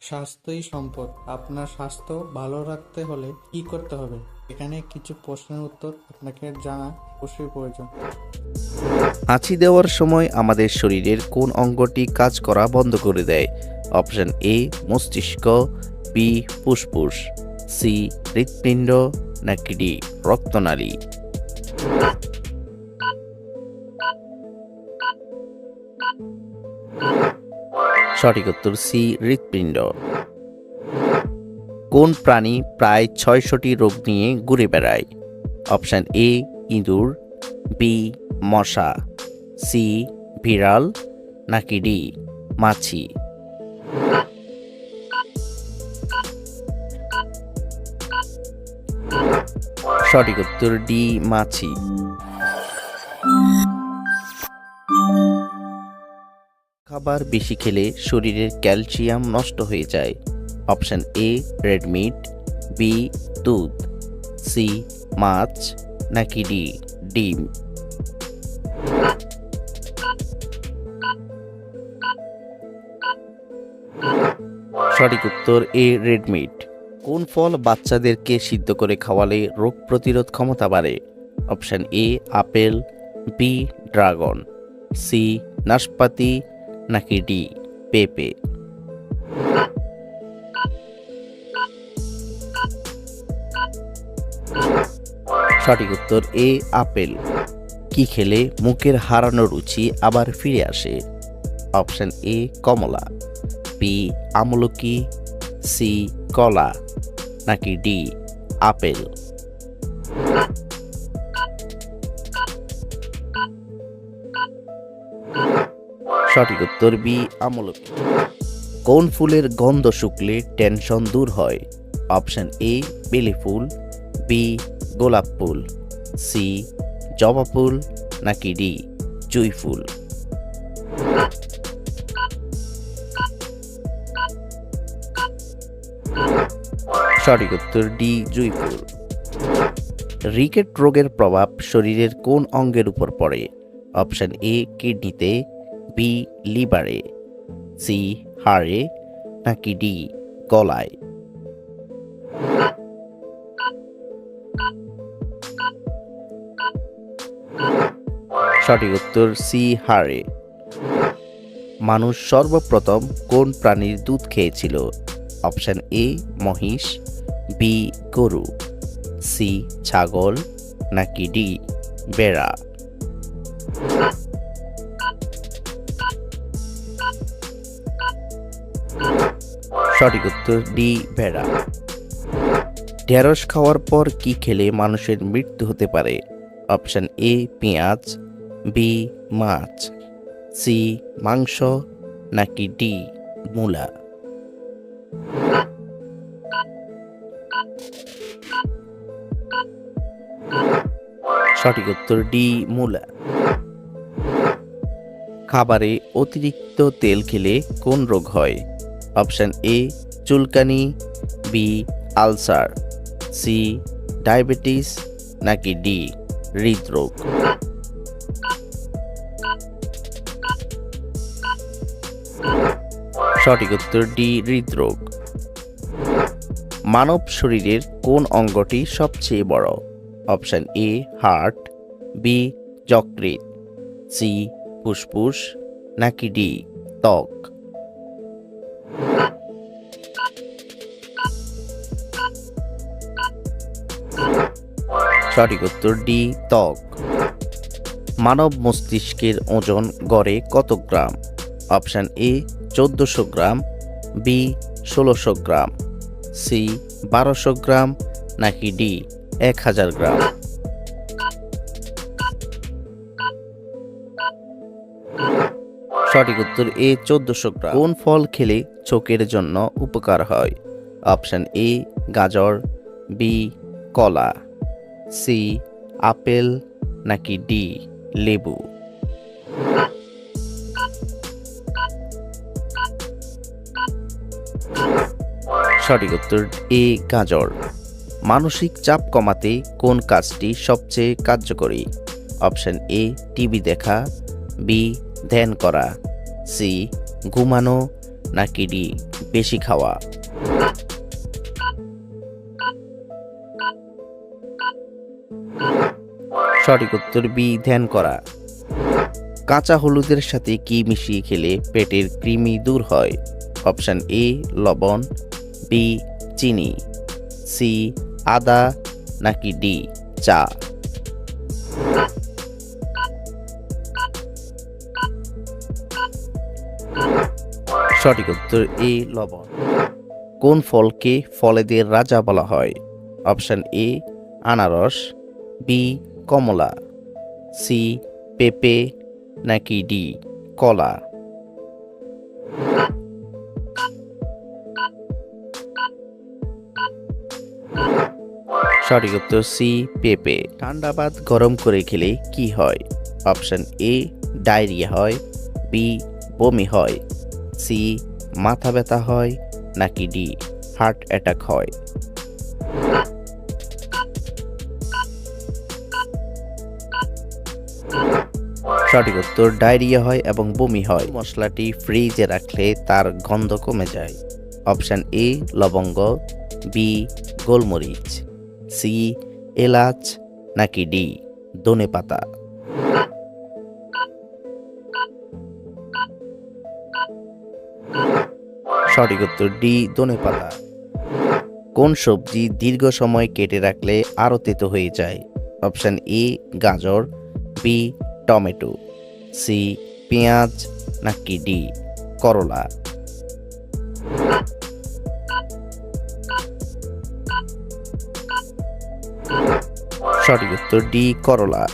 স্বাস্থ্যই সম্পদ। আপনার স্বাস্থ্য ভালো রাখতে হলে কি করতে হবে? এখানে কিছু প্রশ্নের উত্তর আপনাকে জানা অবশ্যই প্রয়োজন। হাঁচি দেওয়ার সময় আমাদের শরীরের কোন অঙ্গটি কাজ করা বন্ধ করে দেয়? অপশন এ, মস্তিষ্ক, বি, ফুসফুস, সি, হৃৎপিণ্ড, নাকি ডি, রক্তনালী। সঠিক উত্তর সি, হৃৎপিণ্ড। কোন প্রাণী প্রায় ছয়শটি রোগ নিয়ে ঘুরে বেড়ায়? অপশান এ, ইঁদুর, বি, মশা, সি, বিড়াল, নাকি ডি, মাছি। সঠিক উত্তর ডি, মাছি। খাবার বেশি খেলে শরীরের ক্যালসিয়াম নষ্ট হয়ে যায়। Option A, red meat, B, দুধ, সি, মাছ, নাকি ডি, ডিম। সঠিক উত্তর এ, রেড মিট। কোন ফল বাচ্চাদেরকে সিদ্ধ করে খাওয়ালে রোগ প্রতিরোধ ক্ষমতা বাড়ে? Option A, apple, B, dragon, C, নাশপাতি নাকি ডি? পেঁপে। সঠিক উত্তর, এ, আপেল। কি খেলে মুখের হারানো রুচি আবার ফিরে আসে? অপশন এ, কমলা। বি, আমলকি। সি, কলা। নাকি ডি, আপেল। সঠিক উত্তর বি, আমলকি। কোন ফুলের গন্ধ শুকলে টেনশন দূর হয়? অপশন এ, বেলি ফুল, বি, গোলাপ ফুল, সি, জবা ফুল, নাকি ডি, জুই ফুল। সঠিক উত্তর ডি, জুই ফুল। রিকেট রোগের প্রভাব শরীরের কোন অঙ্গের উপর পড়ে? অপশন এ, কিডনিতে বি লিভারে সি হাড়ে, নাকি ডি গলায়? সঠিক উত্তর সি হাড়ে। মানুষ সর্বপ্রথম কোন প্রাণীর দুধ খেয়েছিল? অপশন এ, মহিষ, বি, গরু, সি, ছাগল, নাকি ডি, বেড়া? সঠিক উত্তর ডি, ভেড়া। ঢেঁড়স খাওয়ার পর কি খেলে মানুষের মৃত্যু হতে পারে? অপশন এ, পেঁয়াজ, বি, মাছ, সি, মাংস, নাকি ডি, মূলা। সঠিক উত্তর ডি, মূলা। খাবারে অতিরিক্ত তেল খেলে কোন রোগ হয়? অপশন এ, চুলকানি, বি, আলসার, সি, ডায়াবেটিস, নাকি ডি, হৃদরোগ। সঠিক উত্তর ডি, হৃদরোগ। মানব শরীরের কোন অঙ্গটি সবচেয়ে বড়? অপশন এ, হার্ট, বি, যকৃৎ, সি, ফুসফুস, নাকি ডি, ত্বক। সঠিক উত্তর ডি, ত্বক। মানব মস্তিষ্কের ওজন গড়ে কত গ্রাম? অপশন এ, চোদ্দশো গ্রাম, বি, ষোলোশো গ্রাম, সি, বারোশো গ্রাম, নাকি ডি, এক হাজার গ্রাম? সঠিক উত্তর এ, চোদ্দশো গ্রাম। কোন ফল খেলে চোখের জন্য উপকার হয়? অপশন এ, গাজর, বি, কলা, সি, আপেল, নাকি ডি, লেবু? সঠিক উত্তর এ, গাজর। মানসিক চাপ কমাতে কোন কাজটি সবচেয়ে কার্যকরী? অপশন এ, টিভি দেখা, বি ধ্যান করা, সি, ঘুমানো নাকি ডি, বেশি খাওয়া। সঠিক উত্তর বি, ধ্যান করা। কাঁচা হলুদের সাথে কি মিশিয়ে খেলে পেটের কৃমি দূর হয়? অপশান এ, লবণ, বি, চিনি, সি, আদা নাকি ডি, চা। সঠিক উত্তর এ, লবণ। কোন ফলকে ফলেদের রাজা বলা হয়? অপশান এ, আনারস বি কমলা সি পেঁপে, নাকি ডি কলা। সঠিক উত্তর সি পেঁপে। ঠান্ডা ভাত গরম করে খেলে কি হয়? অপশান এ, ডায়রিয়া হয়। বি বমি হয়। সি, মাথা ব্যথা হয় নাকি ডি, হার্ট অ্যাটাক হয়? সঠিক উত্তর, ডায়রিয়া হয় এবং বমি হয়। মশলাটি ফ্রিজে রাখলে তার গন্ধ কমে যায়। অপশন এ, লবঙ্গ। বি, গোলমরিচ। সি, এলাচ নাকি ডি দনে পাতা সঠিক উত্তর ডি দনে পাতা। কোন সবজি দীর্ঘ সময় কেটে রাখলে আরও তেতো হয়ে যায়? অপশন এ, গাজর, বি, টমেটো, সি, পেঁয়াজ, নাকি ডি, করলা। সঠিক উত্তর ডি, করলা।